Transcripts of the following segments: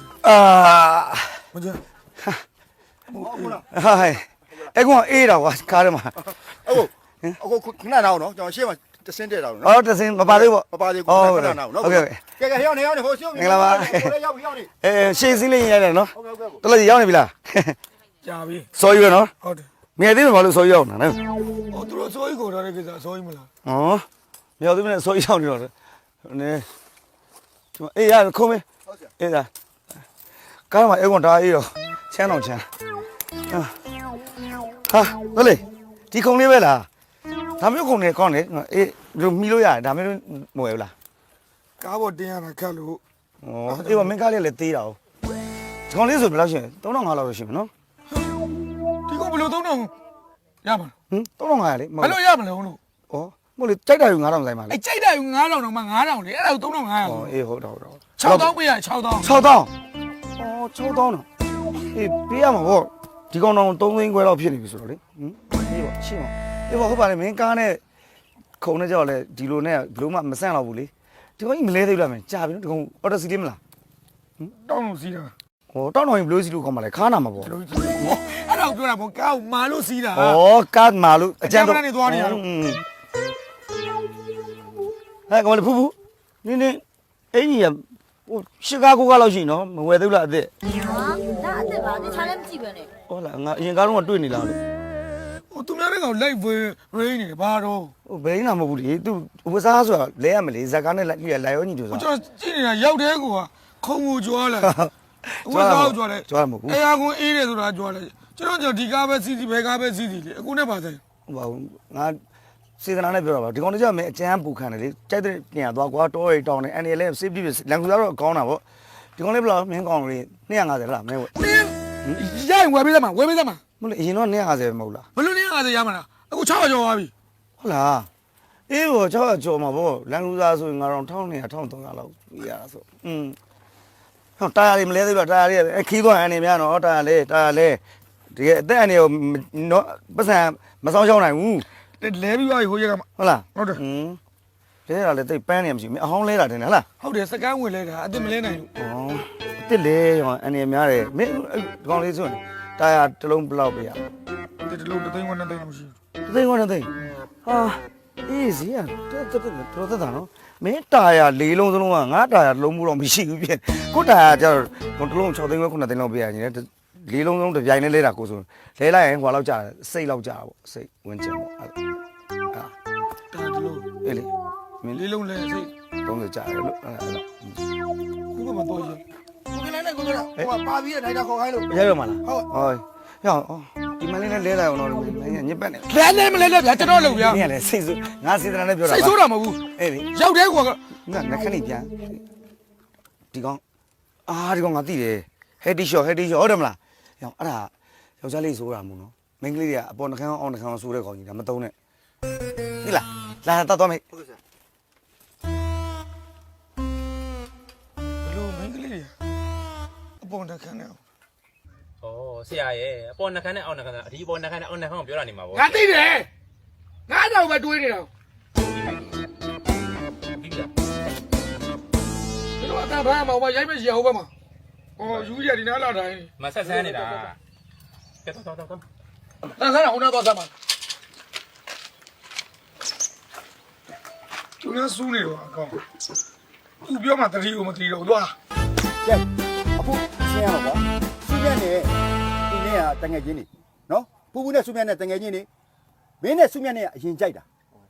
ရှိကိုလာထောတယ်အာမကြဟုတ်မလားဟိုင်အဲ့ကောင်အေးတာကွာကားထဲမှာအခုအခုခဏနာအောင်နော်ကျွန်တော်ရှေ့မှာတဆင်းတက်တာနော်အော်တစင်းမပါသေးပေါ့မပါသေးဘူးဟုတ်ခကဲ့ဏနာအောင်နော်ဟုတ်ကဲ့ကဲကဲဟောင်းနေဟောင်းနေဟိုရှေ့မင်္ဂလာပါဟိုလည်းရောက်ပြီရောက်ပြီအဲရှေ့စင်းလေးရင်ရတယ်နော်ဟုတ်ကဲ့ဟုတ်ကဲ့တော်လည်းရောက်နေပြီလားကြာပြီစော်ယူရနော်ဟုတ်တယ်မြဲသေးတယ်ဘာလို့စော်ယူအောင်နော်ဟောသူတို့စိုးကြီးကိုထားတဲ့ကိစ္စစိုးကြီးမလားဟောမြောက်သေးမနဲ့စော်ယူအောင်နေတော့နေဒီမှာအေးရခုံးမေးဟုတ်ဆရာအေးဒါ ကားမှာအဲ့ကောင်ဒါအေးတော့ချမ်းတော့ချမ်းဟာဟာဟုတ်လေဒီခုံလေးပဲလားဒါမျိုးခုံနေကောင်းလေအေးဒီမီလို့ရတယ်ဒါမျိုးမဝယ်ဘူးလားကားပေါ်တင်ရတာခက်လို့။ဩအေးပါမင်းကားလေးလည်းသေးတာ哦။ဒီကောင်လေးဆိုဘယ်လောက်ရှိလဲ။3500လောက်ရှိမယ်နော်ဒီကဘယ်လိုသုံးတော့ရမှာ။ဟင်3500လေဘယ်လိုရမလဲဟုတ်လို့။ဩမဟုတ်လေကြိုက်တာယူ9000ဆိုင်ပါလေအဲကြိုက်တယ်9000တော့မှ9000လေအဲ့ဒါကို3500။ဩဆိုအေးဟုတ်တော့ဟုတ်တော့6000ပေးရ6000 6000။ဩ 6000တော့။အေးပေးရမှာပေါ့။ဒီကောင်တော့3သိန်းခွဲလောက်ဖြစ်နေပြီဆိုတော့လေ။ဟင်အေးပါရှင်းပါ။အေးပါဟုတ်ပါလေမင်းကားနဲ့ခုံနဲ့ကြောက်လဲဒီလိုနဲ့ဘလို့မှမဆန့်တော့ဘူးလေ။ဒီကောင်ကြီးမလဲသေးဘူးလားမင်းကြာပြီနော်ဒီကောင်အော်တိုစီလေးမလားတောင်းလို့စီးတာ။ဩတောင်းတော်ရင်ဘလို့စီလို့ခေါ်မှလဲခါနာမှာပေါ့ဒီလိုကြီးဟောအဲ့ဒါကိုပြောတာပေါ့ကားကိုမာလို့စီးတာ။ဩကားမာလို့အကျန်းအကျန်းကနေသွားနေရလို့อืมဟဲ့ကောင်လေဖူးဖူးနင်းနင်းအဲ့ကြီးက ဟိုရှစ်ကားကိုကားလောက်ရှိနော်မဝယ်သေးဘူးလားအစ်စ်ဟာဒါအစ်စ်ပါဒီချာလည်းမကြည့်ပဲနဲ့ဟုတ်လားငါအရင်ကားတော့ကတွေ့နေလားလို့ဟိုသူများတွေကလိုက်ဝေးရင်းနေတယ်ဘာတော့ဟိုဘယ်ရင်းနာမဟုတ်ဘူးလေသူဝစားဆိုတာလဲရမလေဇက်ကားနဲ့လိုက်လိုက်ရောညီတို့ဟိုဆိုကျွန်တော်ကြည့်နေတာရောက်တဲ့ကွာခုံကိုကြွားလိုက်ဝတ်သားကိုကြွားလိုက်ကြွားမှာမဟုတ်ဘူးအဲအကွန်အေးတယ်ဆိုတာကြွားလိုက်ကျွန်တော်ကျွန်တော်ဒီကားပဲစီးစီးဘဲကားပဲစီးစီးလေအခုနဲ့ပါဆိုင်ဟိုငါ စေတနာနဲ့ပြောတာပါဒီကောင်တည်းကမင်းအကျန်းပူခံတယ်လေကြိုက်တဲ့ပြန်သွားကွာတောရီတောင်းနေအန်ဒီလည်း safety လန်ကူစားတော့ကောင်းတာပေါ့ဒီကောင်လေးဘယ်လောက်မင်းကောင်းလေး250လားမင်းဝယ်နင်းရရင်ဝယ်ပေးသမှာဝယ်ပေးသမှာမဟုတ်လေအရင်တော့250မဟုတ်လားဘယ်လိုနင်း50ရမှာလားအခု600ကျော်သွားပြီဟုတ်လားအေးဘော600ကျော်မှာပေါ့လန်ကူစားဆိုရင်ငါတော့1200 1300လောက်ပြရတာဆိုอืมဟောတာယာလေးမလဲသေးဘူးတာယာလေးအဲခီးသွားအနေများနော်တာယာလေးတာယာလေးဒီကအသက်အနေကိုနော်ပတ်စံမဆောင်ရှောင်းနိုင်ဘူး လဲပြီးသွားပြီဟိုရက်ကမှဟုတ်လားဟုတ်တယ်อืมလဲတာလည်းတိတ်ပန်းနေမှရှိဘူးအဟောင်းလဲတာတင်တယ်ဟုတ်လားဟုတ်တယ်စကန်းဝင်လဲတာအစ်စ်မလဲနိုင်လို့ဩအစ်စ်လေရောအနေများတယ်မင်းဒီကောင်လေးဆိုရင်တာယာတစ်လုံးဘယ်လောက်ပေးရဒီတလုံးတစ်သိန်းဝန်းနှစ်သိန်းလို့ရှိသိန်းခွန်းသိန်းဟာအေးစီရတော်တော်တော်တော်တာနော်မင်းတာယာလေးလုံးစလုံးကငါတာယာတစ်လုံးမှုတော့မရှိဘူးပြင်ကိုတာယာကျတော့ဟိုတစ်လုံး6သိန်းခွဲ9သိန်းလောက်ပေးရရင်လေလေးလုံးလုံးတစ်ပြိုင်နဲ့လဲတာကိုဆိုလဲလိုက်ရင်ဟိုလောက်ကြာစိတ်လောက်ကြာပေါ့စိတ်ဝင်ချင်ပေါ့အဲ့အာတာတလုံး အေးလေမင်းလေးလုံးလဲစိတ်30ကြာတယ်လို့အဲ့ဒါခုကမှတော့ရကိုကလည်းနဲ့ကိုကလည်းဟိုကပါပြီးတဲ့နိုင်တာခေါ်ခိုင်းလို့ရရမလားဟုတ်ဟောဟောဒီမလေးနဲ့လဲလိုက်အောင်တော့ညစ်ပတ်နေလဲလဲမလဲလဲဗျာကျွန်တော်လုပ်ဗျာမင်းကလည်းစိတ်ဆိုးငါစေတနာနဲ့ပြောတာစိတ်ဆိုးတာမဟုတ်ဘူးအေးလေရောက်တဲ့ကွာငါနှခဏိပြန်ဒီကောင်အာဒီကောင်ငါသိတယ်ဟက်တီရှော့ဟက်တီရှော့ဟုတ်တယ်မလားဟောအဲ့ဒါယောက်ျားလေးဆိုတာမို့နော်မိန်းကလေးတွေကအပေါ်နှခမ်းအောင်နှခမ်းအောင်ဆိုတဲ့ကောင်ကြီးဒါမတုံးနဲ့ဒီလား လာတတ်တော့မေးဟုတ်ကဲ့ဆရာဘလို့မင်းကလေးတွေအပေါ်တက်ခန်းနေအောင်။ဩဆရာရဲ့အပေါ်နှခမ်းနဲ့အောက်နှခမ်းအဒီအပေါ်နှခမ်းနဲ့အောက်နှခမ်းကိုပြောတာနေမှာပေါ့ငါသိတယ်ငါတော့ပဲတွေးနေတာပြီးလားဘယ်တော့အတန်းဘာမှမရိုက်မရှိအောင်ပဲမှာအော်ယူရဒီနားလာတိုင်းမဆက်ဆန်းနေတာကဲတော့တော့တော့တန်းဆန်းဟိုနားသွားစမ်းပါ သူလည်းစူးနေတော့အကောင်သူပြောမှတတိကိုမတတိတော့သွားကဲအခုဆင်းရမှာကွာစူးမြတ်နဲ့ဒီနေ့ကတငယ်ချင်းနေနော်ပူပူနဲ့စူးမြတ်နဲ့တငယ်ချင်းနေမင်းနဲ့စူးမြတ်နဲ့ကအရင်ကြိုက်တာ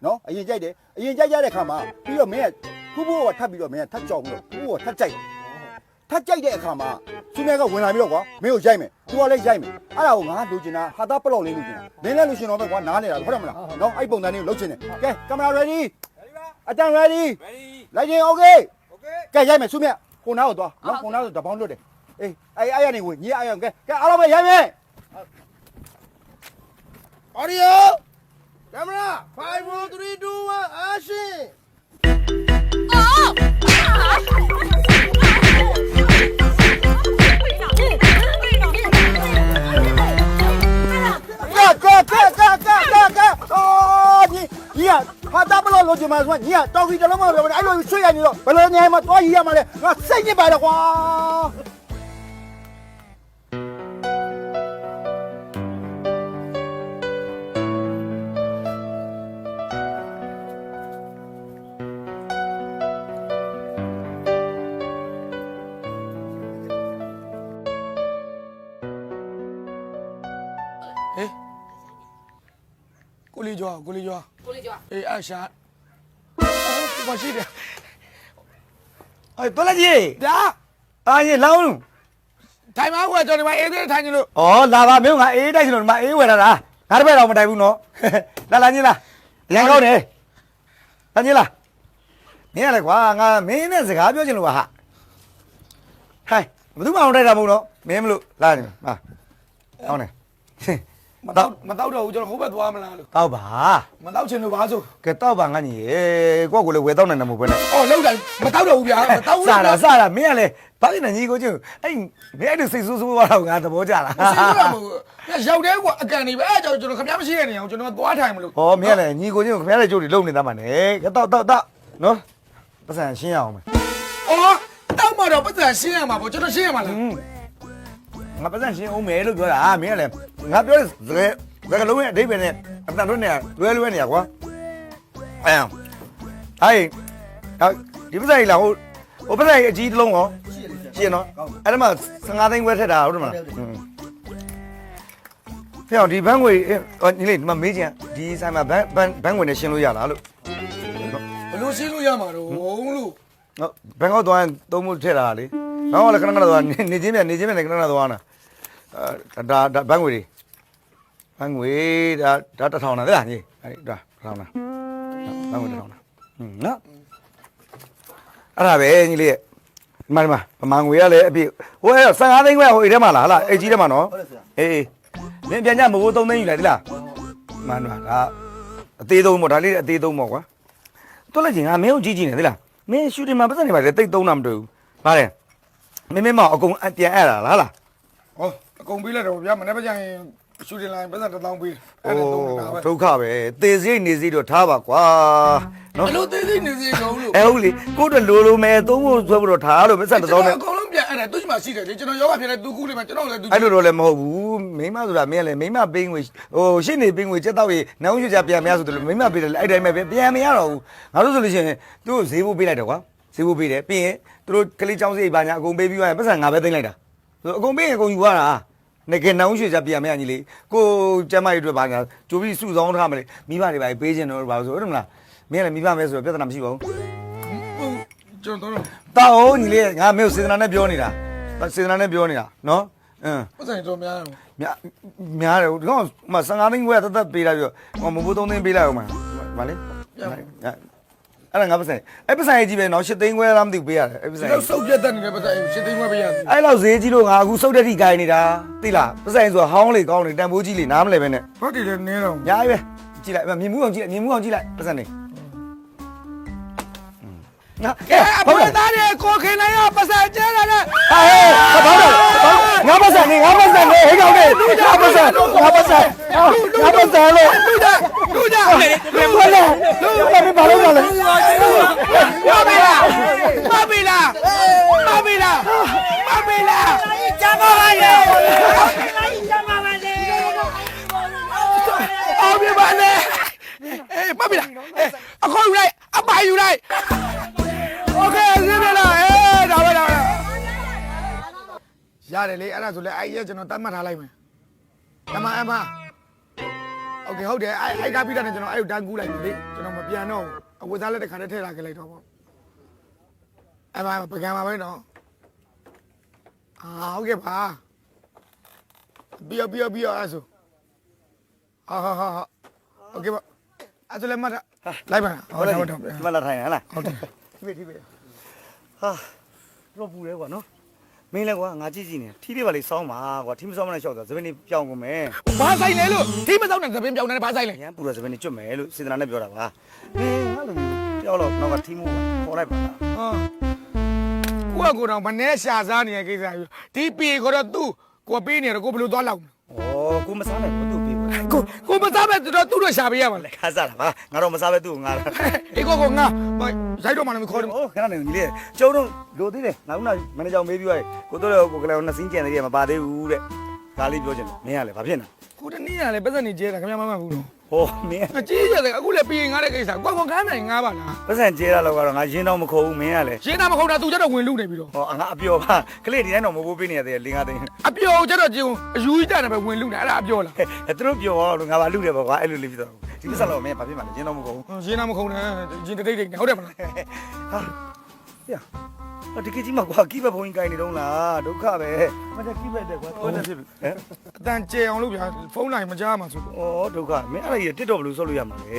နော်အရင်ကြိုက်တယ်အရင်ကြိုက်ကြတဲ့ခါမှာပြီးတော့မင်းကပူပူကထပ်ပြီးတော့မင်းကထပ်ကြောက်ပြီးတော့ပူပူကထပ်ကြိုက်ထပ်ကြိုက်တဲ့အခါမှာစူးမြတ်ကဝင်လာပြီးတော့ကွာမင်းကိုရိုက်မယ်သူကလည်းရိုက်မယ်အဲ့ဒါကိုငါလိုချင်တာဟာသားပလော့လေးလိုချင်တာမင်းလည်းလိုချင်တော့ပဲကွာနားနေတာဟုတ်တယ်မလားနော်အဲ့ပုံစံလေးကိုလုပ်ချင်တယ်ကဲကင်မရာ ready အတန် ready ready လိုက်ရင် okay okay ကဲရိုက်မယ်စူးမြတ်ကိုနားကိုသွားနော်ကိုနားကိုတပေါင်းလွတ်တယ်အေးအဲ့အဲ့ရနေဝင်ညီအဲ့ရကဲကဲအားလုံးပဲရိုက်မယ် audio camera 5 4 3 2 1 action က မှာဆိုညီကတော်ကီတလုံးမပြောဘူးအဲ့လိုဆွေးရနေတော့ဘယ်လိုနေမှာတွားရီရမှာလဲငါစိတ်ညစ်ပါတယ်ကွာဟေးကိုလေးကျော်ကိုလေးကျော်ကိုလေးကျော်အေးအရှာ ဟိုမရှိတယ်အေးတော်လာကြီးဒါအာရေလောင်းထိုင်မှာကွာကျွန်တော်ဒီမှာအေးသေးထိုင်နေလို့ဩလာပါမင်းကအေးတိုက်ချင်လို့ဒီမှာအေးဝယ်လာတာငါတပည့်တော်မတိုက်ဘူးနော်လာလာကြီးလားအရင်ကောင်းတယ်လာကြီးလားမင်းရလေကွာငါမင်းနဲ့စကားပြောချင်လို့ပါဟာဟိုင်ဘယ်သူမှမတိုက်တာမဟုတ်တော့မင်းမလို့လာနေဟာကောင်းတယ် မတော့မတော့တော့ဘူးကျွန်တော်ဟိုဘက်သွားမလားလို့တောက်ပါမတော့ချင်လို့ပါဆိုကဲတောက်ပါငါညီရေကိုယ့်ကိုယ်လည်းဝယ်တော့နိုင်တယ်မဟုတ်ဘဲနဲ့အော်လောက်တိုင်းမတော့တော့ဘူးဗျာမတော့ဘူးစားတာစားတာမင်းကလည်းဘာဖြစ်နေညီကိုချင်းအဲ့မင်းအဲ့လိုစိတ်ဆိုးဆိုးသွားတော့ငါသဘောကျလားမစိဘူးလားမဟုတ်ရောက်တယ်ကွာအကန်နေပဲအဲကြောင့်ကျွန်တော်ခင်ဗျားမရှိတဲ့နေအောင်ကျွန်တော်သွားထိုင်မလို့ဟောမင်းကလည်းညီကိုချင်းကိုခင်ဗျားလည်းကြိုးတွေလုံနေသားမှာနဲ့ကဲတောက်တောက်တောက်နော်ပတ်စံရှင်းရအောင်မယ်အော်တောက်မှတော့ပတ်စံရှင်းရမှာပေါ့ကျွန်တော်ရှင်းရမှာလားငါပတ်စံရှင်းအောင်မယ်လို့ပြောတာမင်းကလည်း ငါပြောတဲ့စကားစကားလုံးရဲ့အဓိပ္ပာယ်နဲ့အတန်တို့နဲ့လွဲလွဲနေရကွာအဲဟိုင်ဒီပတ်စံကြီးလားဟိုဟိုပတ်စံကြီးအကြီးတစ်လုံးရောရှင်းနော်အဲ့ဒါမှ15သိန်းခွဲထက်တာဟုတ်တယ်မလားဖျောင်းဒီဘန်းငွေညီလေးဒီမှာမေးချင်ဒီဆိုင်မှာဘန်းဘန်းဘန်းငွေနဲ့ရှင်းလို့ရလားလို့ဘလို့ရှင်းလို့ရမှာတော့ဟုတ်လို့ဟုတ်ဘန်ကောက်သွားရင်သုံးမှုထည့်တာလေဘန်ကောက်ကလည်းခဏခဏသွားနေနေချင်းပြန်နေချင်းပြန်လည်းခဏခဏသွားနေတာအဲဒါဒါဘန်ငွေတွေ ဘန်ငွေဒါဒါတစ်ထောင်တာတဲ့လားညီအဲဒါတစ်ထောင်တာဘန်ငွေတစ်ထောင်တာဟွန်းနော်အဲ့ဒါပဲညီလေးဒီမှာဒီမှာဗမာငွေရလည်းအပြည့်ဟိုအဲ15သိန်းခွဲဟိုအိတ်ထဲမှာလားဟလားအိတ်ကြီးထဲမှာနော်အေးမင်းပြန်ကြမဟုတ်3သိန်းယူလိုက်ဒီလားမှန်ပါဒါအသေးသုံးပေါ့ဒါလေးအသေးသုံးပေါ့ကွာတော်လိုက်ချင်ငါမင်းကိုကြည့်ကြည့်နေသလားမင်းရှူတင်မှာပတ်စံနေပါလေတိတ်သုံးတာမတွေ့ဘူးဗါတယ်မင်းမင်းမအကုန်အပြန်အဲ့တာလားလားဟောအကုန်ပေးလိုက်တော့ဗျာမနေ့ကကျရင် ရှူတင်လိုင်းပတ်စံတစ်သောင်းပေးအဲ့ဒါသုံးတာပဲဒုက္ခပဲသေစိတ်နေစိတ်တော့ထားပါကွာနော်ဘလို့သေးသေးနေစီကုန်လို့အဲဟုတ်လေကိုယ့်တို့လိုလိုမဲသုံးဖို့ဆွဲဖို့တော့ထားလို့ပတ်စံတစ်သောင်းနဲ့ အကုန်လုံးပြန်အဲ့ဒါသူ့မှာရှိတယ်လေကျွန်တော်ယောဂဖြစ်နေသူကူးလိမ့်မယ်ကျွန်တော်လည်းသူအဲ့လိုတော့လည်းမဟုတ်ဘူးမိမဆိုတာမင်းကလည်းမိမပေးငွေဟိုရှင်းနေပေးငွေစက်တော့ရေနောင်ရွှေချပြန်မရဆိုတယ်လို့မိမပေးတယ်အဲ့တိုင်းပဲပြန်မရတော့ဘူးငါတို့ဆိုလို့ရှိရင်သူ့ကိုဈေးဖို့ပေးလိုက်တော့ကွာဈေးဖို့ပေးတယ်ပြီးရင်သူတို့ကလေးချောင်းစိတ်ပါညာအကုန်ပေးပြီးသွားရင်ပတ်စံငါပဲသိမ့်လိုက်တာဆိုအကုန်ပေးရင်အကုန်ယူသွားတာ နေကနောင်ရွှေချပြန်မရညီလေးကိုကျမ်းမကြီးအတွက်ပါညာကြိုးပြီးစုဆောင်းထားမလဲမိဘတွေပါပေးခြင်းတော့ပါဆိုဟုတ်တယ်မလားမင်းကလည်းမိဘမဲဆိုတော့ပြဿနာမရှိပါဘူးကျွန်တော်တော့တောက်အောင်ညီလေးငါမင်းကိုစေတနာနဲ့ပြောနေတာစေတနာနဲ့ပြောနေတာနော်အင်းပတ်စံတော်များတယ်များများတယ်ဒီကောင်မ15သိန်းခွဲတသက်ပေးလိုက်ပြီးတော့မမိုး3သိန်းပေးလိုက်အောင်မှာဗာလေ အဲ့ဒါငါပတ်စံအဲ့ပတ်စံကြီးပဲနော်8သိန်းခွဲလားမသိဘူးပေးရတယ်အဲ့ပတ်စံကျွန်တော်စုပ်ပြတ်တဲ့နေတဲ့ပတ်စံရှင်းသိမ်းခွဲပေးရတယ်အဲ့လောက်ဈေးကြီးလို့ငါအခုစုတ်တက်တိကိုင်းနေတာသိလားပတ်စံဆိုဟောင်းလေကောင်းလေတန်ဖိုးကြီးလေနားမလဲပဲနဲ့ဟုတ်တယ်နေတော့ညာကြီးပဲကြည့်လိုက်မြင်မှုအောင်ကြည့်လိုက်မြင်မှုအောင်ကြည့်လိုက်ပတ်စံနေငါကဲအဖေသားတွေကိုခင်နိုင်ရပတ်စံကျဲတယ်လေဟဲ့ဘာလို့ငါပတ်စံနေငါပတ်စံနေဟဲ့ကောင်နေငါပတ်စံငါပတ်စံငါပတ်စံလို့ လူကြလူကြ ဘယ်လိုလဲလူဘာလို့လဲ မမေလာမမေလာမမေလာမမေလာ ကျမပါလေကျမပါလေ အောင်ပြပါလေအေးမမေလာအခေါ်ယူလိုက်အပိုင်ယူလိုက်โอเคရင်းပြလာအေးဒါပဲဒါပဲရတယ်လေအဲ့ဒါဆိုလေအဲ့ရကျွန်တော်တတ်မှတ်ထားလိုက်မယ်အမအမ โอเคဟုတ်တယ်အဲ့အဲ့ကပြီးတာနဲ့ကျွန်တော်အဲ့ကိုတန်းကူးလိုက်မယ်လေကျွန်တော်မပြန်တော့ဘူးအဝတ်သားလက်တစ်ခါတည်းထည့်လာခဲ့လိုက်တော့ပေါ့အမပကံပါပဲနော်အာဟုတ်ကဲ့ပါပြီးရောပြီးရောပြီးရောအဲ့ဆိုဟာဟာဟာโอเคပါအဲ့ဆိုလည်းမတ်လိုက်ပါဟုတ်တယ်ဟုတ်တယ် မလာထိုင်ဟလား ဟုတ်တယ် ဒီပဲဒီပဲဟာတော့ပူတယ်ကွာနော် မင်းလည်းကွာငါကြည့်ကြည့်နေထီးလေးပါလေစောင်းပါကွာထီးမစောင်းမနဲ့ရှောက်တာသပင်းလေးပြောင်းကုန်မယ်ဘာဆိုင်လဲလို့ဒီမစောင်းတဲ့သပင်းပြောင်းနေဘာဆိုင်လဲရန်ပူတော့သပင်းလေးကျွတ်မယ်လို့စေတနာနဲ့ပြောတာပါမင်းငါလိုပြောတော့တော့ကထီးမိုးခေါ်လိုက်ပါလားဟာကိုကကိုတော့မနေရှာစားနေတဲ့ကိစ္စယူဒီပေကတော့သူ့ကိုပေးနေတော့ကိုဘယ်လိုသွားလောက်ဩကိုမစားနိုင်ဘူးသူ့ပြေးပါ ကိုကိုမစားပဲသူတို့သူတို့ရှာပေးရမှာလေခါစားတာပါငါတော့မစားပဲသူ့ကိုငါလားအေးကိုကိုငါရိုက်တော့မှလည်းမခေါ်တယ်ဟိုခဏနေညီလေးကျုံတော့လိုသေးတယ်ငါကမန်နေဂျာမေးပြီးသွားကိုတို့လည်းကိုကလေးနှစ်စင်းကြံသေးတယ်မပါသေးဘူးတဲ့ဒါလေးပြောချင်တယ်မင်းကလည်းဘာဖြစ်နေကိုတနည်းကလည်းပတ်စံနေကျဲတာခင်ဗျာမမဘူးတော့ ဟောမင်းအကြီးရတယ်အခုလည်းပြင်ငါတဲ့ကိစ္စကွာကွန်ကမ်းနိုင်ငါပါလားပတ်စံကျဲတာတော့ကတော့ငါရင်းတော့မခေါ်ဘူးမင်းကလည်းရှင်းတာမခုံတာသူကျတော့ဝင်လူနေပြီတော့ဟောငါအပျော်ပါကလေးဒီတိုင်းတော့မဖို့ပေးနေရတယ်လင်းကားသိန်းအပျော်ကျတော့ကျုံအယူကြီးတက်တယ်ပဲဝင်လူနေအဲ့ဒါအပျော်လားအဲသူတို့ပျော်တော့ငါပါလူတယ်ပေါ့ကွာအဲ့လိုလေးဖြစ်တော့ဒီပစ္စလောမင်းဘာဖြစ်မှလဲရင်းတော့မခေါ်ဘူးရှင်းတာမခုံနဲ့ဂျင်းတိတ်တိတ်ဟုတ်တယ်မလားဟာ ရအဒီကကြီးမကွာကိဘဘုံကြီးကိုင်းနေတော့လားဒုက္ခပဲမတကိဘတဲ့ကွာတော့ဖြစ်ပြီဟမ်အတန်ကျဲအောင်လို့ဗျာဖုန်းလိုက်မကြားမှာဆိုဩဒုက္ခမင်းအဲ့ဒါကြီးတစ်တော့ဘယ်လိုဆော့လို့ရမှာလဲ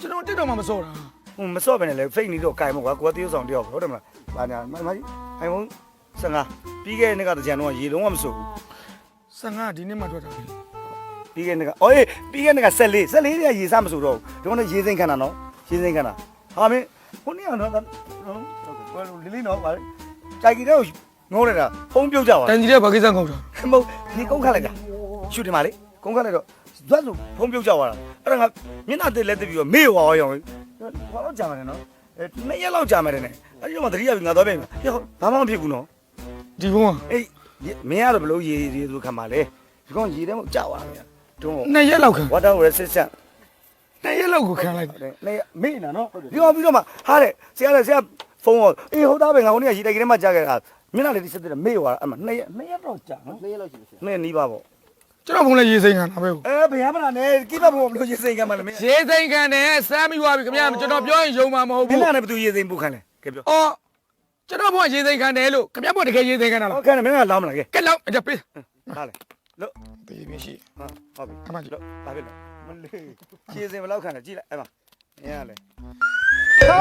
ကျွန်တော်တက်တော့မှမစော့တာဟိုမဆော့ပဲနဲ့လေဖိတ်နေတော့ကိုင်မို့ကွာကိုကတရုပ်ဆောင်တယောက်ဟုတ်တယ်မလားဘာညာမမကြီးအိုင်ဖုန်း15ပြီးခဲ့တဲ့နေ့ကတကြံတော့ရေလုံးဝမစိုးဘူး15ဒီနေ့မှထွက်တာလေပြီးခဲ့တဲ့နေ့ကအော်အေးပြီးခဲ့တဲ့နေ့က14 14တည်းကရေစားမစိုးတော့ဘူးဒီကနေ့ရေစိမ့်ခန္ဓာနော်ရေစိမ့်ခန္ဓာဟာမင်း ဟိုနေ့ကတော့ဟုတ်ကဲ့လီလီနော်ဗာကြိုက်ကြီးတော့ငုံးနေတာဖုံးပြုတ်ကြပါတန်ကြီးတဲ့ဘာကိစ္စခုံတာမဟုတ်ဒီကုန်းခတ်လိုက်တာရှူတယ်မလေးကုန်းခတ်လိုက်တော့ဇွတ်ဆိုဖုံးပြုတ်ကြသွားတာအဲ့ဒါငါမျက်နှာတက်လက်တက်ပြီးတော့မေ့သွားရောဘာလို့ကြာမလဲနော်အဲနှစ်ရက်လောက်ကြာမယ်တဲ့အဲ့ဒီတော့သတိရပြီငါတော့ပြင်ဟေ့ဘာမှမဖြစ်ဘူးနော်ဒီဘုံကအေးမင်းကတော့ဘလို့ရေရေသူခံပါလေဒီကောင်ရေထဲမှာကြာသွားတယ်တုံးနှစ်ရက်လောက်ခံ water resistant နှစ်ရက် လောက်ကိုခံလိုက်လေလေမေ့နာနော်ဒီကောင်ပြီးတော့မှဟာတဲ့ဆရာလည်းဆရာဖုန်းရောအေးဟုတ်သားပဲငါဟိုနေ့ကရေတိုက်ကလေးမှကြာခဲ့တာမျက်နှာလေးတစ်ဆက်တည်းမေ့သွားတာအဲ့မှာနှစ်ရက်နှစ်ရက်တော့ကြာနော်နှစ်ရက်လောက်ရှိပြီနှစ်နီးပါပေါ့ကျွန်တော်ဘုံလည်းရေးစိမ်ခံတာပဲအဲဘယ်ရမလားနဲ့ကိဘဘုံဘလို့ရေစိမ်ကမှလည်းမင်းရေးစိမ်ခံတယ်စမ်းပြီးသွားပြီခင်ဗျာကျွန်တော်ပြောရင်ယုံမှာမဟုတ်မင်းဘူးကလည်းဘသူရေစိမ်ပူခံလဲကဲပြောအော်ကျွန်တော်ဘုံရေးစိမ်ခံတယ်လို့ခင်ဗျာဘုံတကယ်ရေးစိမ်ခံတာလားဟုတ်ကဲ့မင်းကလောင်းမလားကဲကဲလောက်အကြပေးဟာလေလို့ပြေးပြေးရှိဟာဟုတ်ပြီအမှန်ကြီးလို့ဘာဖြစ်လဲ မလေးရေစိမ်ဘလောက်ခံလဲကြည့်လိုက်အဲ့မှာမင်းကလည်းဟာ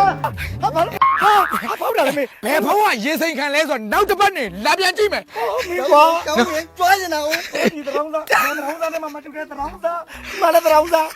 ဟာဘာလို့ဟာဟာပေါ့တယ်လေမင်းဘယ်ဘုံကရေးစိမ်ခံလဲဆိုတော့နောက်တစ်ပတ်နေလာပြန်ကြည့်မယ်မင်းကွာကောင်းရင်ကြွားနေတာဦးဒီတရောင်းသားတရောင်းသားနဲ့မှမတူတဲ့တရောင်းသားမလည်းတရောင်းသား